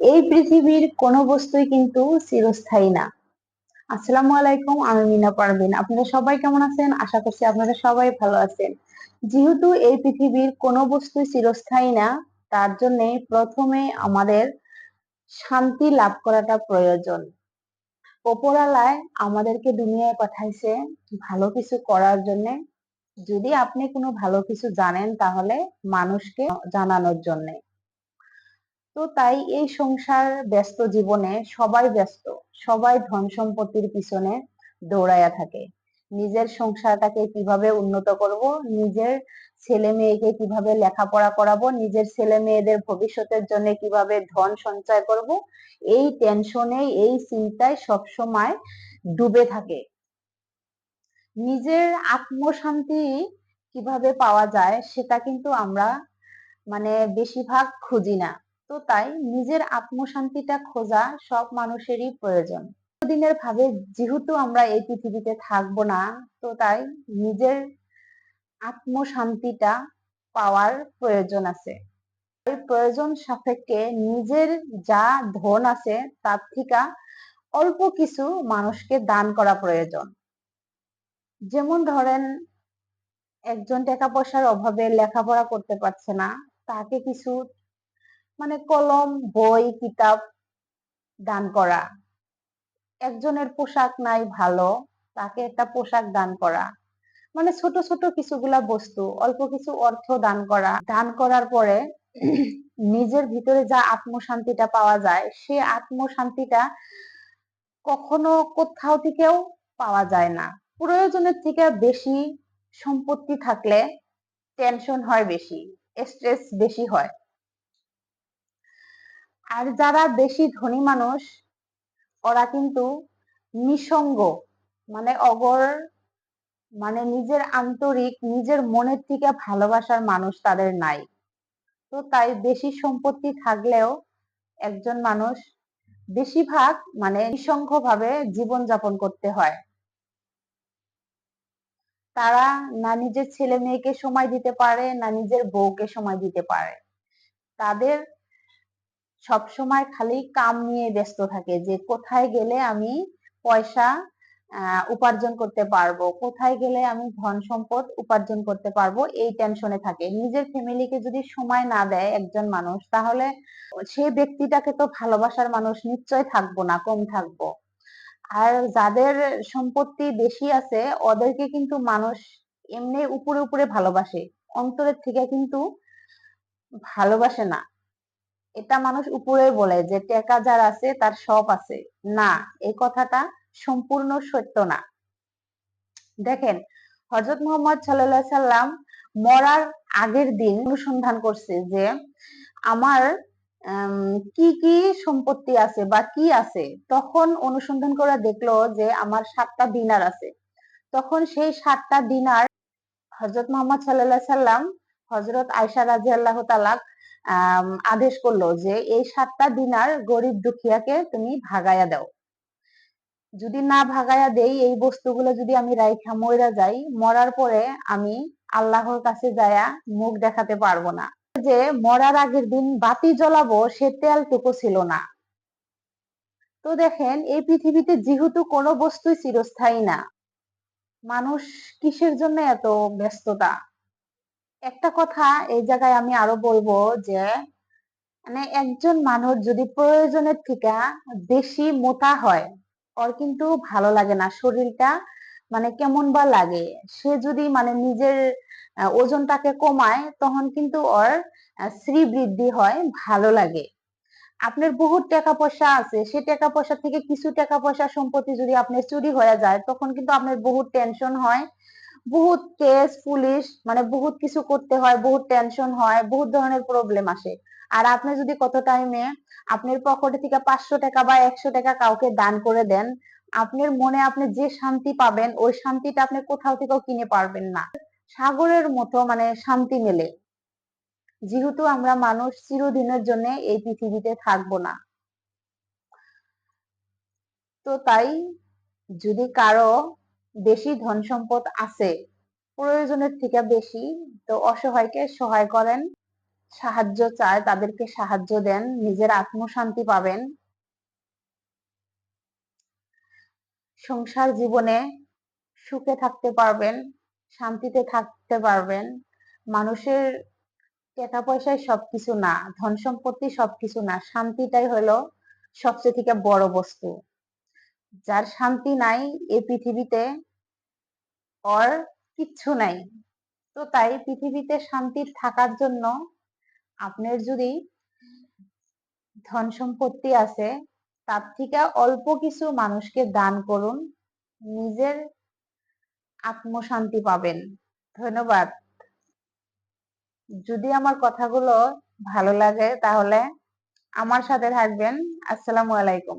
এই পৃথিবীর কোনো বস্তুই কিন্তু চিরস্থায়ী না। আসসালামু আলাইকুম, আমি মিনা পারভিন। আপনারা সবাই কেমন আছেন? আশা করছি আপনারা সবাই ভালো আছেন। যেহেতু এই পৃথিবীর কোনো বস্তু চিরস্থায়ী না, তার জন্য প্রথমে আমাদের শান্তি লাভ করাটা প্রয়োজন। ওপরালায় আমাদেরকে দুনিয়ায় পাঠাইছে ভালো কিছু করার জন্য। যদি আপনি কোনো ভালো কিছু জানেন, তাহলে মানুষকে জানানোর জন্য। তো তাই এই সংসার ব্যস্ত জীবনে সবাই ব্যস্ত, সবাই ধন সম্পত্তির পিছনে দৌড়াইয়া থাকে। নিজের সংসারটাকে কীভাবে উন্নত করব, নিজের ছেলে মেয়েকে কীভাবে লেখাপড়া করাবো, নিজের ছেলে মেয়েদের ভবিষ্যতের জন্য কীভাবে ধন সঞ্চয় করব, এই টেনশনে এই চিন্তায় সবসময় ডুবে থাকে। নিজের আত্মশান্তি কীভাবে পাওয়া যায়, সেটা কিন্তু আমরা মানে বেশিরভাগ খুঁজি না। তো তাই নিজের আত্মশান্তিটা খোঁজা সব মানুষেরই প্রয়োজন। দিনের ভাবে যেহেতু আমরা এই পৃথিবীতে থাকব না, তো তাই নিজের আত্মশান্তিটা পাওয়ার প্রয়োজন আছে। প্রয়োজন সাপেক্ষে নিজের যা ধন আছে, তার থেকে অল্প কিছু মানুষকে দান করা প্রয়োজন। যেমন ধরেন, একজন টাকা পয়সার অভাবে লেখাপড়া করতে পারছে না, তাকে কিছু মানে কলম, বই, কিতাব দান করা। একজনের পোশাক নাই ভালো, তাকে একটা পোশাক দান করা। মানে ছোট ছোট কিছুগুলা বস্তু, অল্প কিছু অর্থ দান করা। দান করার পরে নিজের ভিতরে যা আত্মশান্তিটা পাওয়া যায়, সে আত্মশান্তিটা কখনো কোথাও থেকেও পাওয়া যায় না। প্রয়োজনের থেকে বেশি সম্পত্তি থাকলে টেনশন হয় বেশি স্ট্রেস বেশি হয়। আর যারা বেশি ধনী মানুষ, ওরা কিন্তু নিসঙ্গ মানে অগর মানে নিজের আন্তরিক, নিজের মনের থেকে ভালোবাসার মানুষ তাদের নাই। তো তাই বেশি সম্পত্তি থাকলেও একজন মানুষ বেশিরভাগ মানে নিঃসঙ্গ ভাবে জীবন যাপন করতে হয়। তারা না নিজের ছেলে মেয়েকে সময় দিতে পারে, না নিজের বউকে সময় দিতে পারে। তাদের সব সময় খালি কাম নিয়ে ব্যস্ত থাকে যে কোথায় গেলে আমি পয়সা উপার্জন করতে পারব? কোথায় গেলে আমি ধন সম্পদ উপার্জন করতে পারব? এই টেনশনে থাকে। নিজের ফ্যামিলিকে যদি সময় না দেয় একজন মানুষ, তাহলে সে ব্যক্তিটাকে তো ভালোবাসার মানুষ নিশ্চয় থাকব না, কম থাকব। আর যাদের সম্পত্তি বেশি আছে, ওদেরকে কিন্তু মানুষ এমনি উপরে উপরে ভালোবাসে। অন্তরের থেকে কিন্তু ভালোবাসে না। এটা মানুষ উপরে বলে যে টেকা যার আছে, তার সব আছে। না, এই কথাটা সম্পূর্ণ সত্য না। দেখেন হজরত মোহাম্মদ সাল্লাম মরার আগের দিন অনুসন্ধান করছে যে আমার কি কি সম্পত্তি আছে বা কি আছে? তখন অনুসন্ধান করে দেখল যে আমার সাতটা দিনার আছে। তখন সেই সাতটা দিনার হজরত মোহাম্মদ সাল্লাহ সাল্লাম হজরত আয়সা রাজি আল্লাহ তালাক আদেশ করল যে এই সাতটা দিনার গরিব দুঃখিয়াকে তুমি ভাগাইয়া দাও। যদি না ভাগাইয়া দেই, এই বস্তুগুলো যদি আমি রাইখা মইরা যাই, মরার পরে আমি আল্লাহর কাছে যায়া মুখ দেখাতে পারব না। যে মরার আগের দিন বাতি জ্বলাবো, সে তেলটুকু ছিল না। তো দেখেন, এই পৃথিবীতে যেহেতু কোনো বস্তুই চিরস্থায়ী না, মানুষ কিসের জন্য এত ব্যস্ততা? একটা কথা এই জায়গায় আমি আরও বলব যে মানে একজন মানুষ যদি প্রয়োজনের থেকে বেশি মোটা হয়, ওর কিন্তু ভালো লাগে না। শরীরটা মানে কেমন বা লাগে, সে যদি মানে নিজের ওজনটাকে কমায়, তখন কিন্তু ওর শ্রী বৃদ্ধি হয়, ভালো লাগে। আপনার বহুত টাকা পয়সা আছে, সে টাকা পয়সা থেকে কিছু টাকা পয়সা সম্পত্তি যদি আপনার চুরি হয়ে যায়, তখন কিন্তু আপনার বহুত টেনশন হয়। বহুত কেস পুলিশ মানে বহুত কিছু করতে হয়, বহুত টেনশন হয়, বহুত ধরনের প্রবলেম আসে। আর আপনি যদি কত টাইমে আপনার পকেটে থেকে পাঁচশো টাকা বা একশো টাকা কাউকে দান করে দেন, আপনার মনে আপনি যে শান্তি পাবেন, ওই শান্তিটা আপনি কোথাও থেকেও কিনে পারবেন না। সাগরের মতো মানে শান্তি মেলে। যেহেতু আমরা মানুষ চিরদিনের জন্য এই পৃথিবীতে থাকব না। তো তাই যদি কারও বেশি ধন সম্পদ আছে, প্রয়োজনের থেকে বেশি। তো অসহায়কে সহায় করেন, সাহায্য চায়, তাদেরকে সাহায্য দেন, নিজের আত্মশান্তি পাবেন। সংসার জীবনে সুখে থাকতে পারবেন, শান্তিতে থাকতে পারবেন। মানুষের টাকা পয়সায় সবকিছু না, ধন সম্পত্তি সবকিছু না, শান্তিটাই হলো সবচেয়ে থেকে বড় বস্তু। যার শান্তি নাই এই পৃথিবীতে ওর কিচ্ছু নাই। তো তাই পৃথিবীতে শান্তি থাকার জন্য আপনার যদি ধন সম্পত্তি আছে, তার থেকে অল্প কিছু মানুষকে দান করুন, নিজের আত্মশান্তি পাবেন। ধন্যবাদ। যদি আমার কথাগুলো ভালো লাগে তাহলে আমার সাথে থাকবেন। আসসালামু আলাইকুম।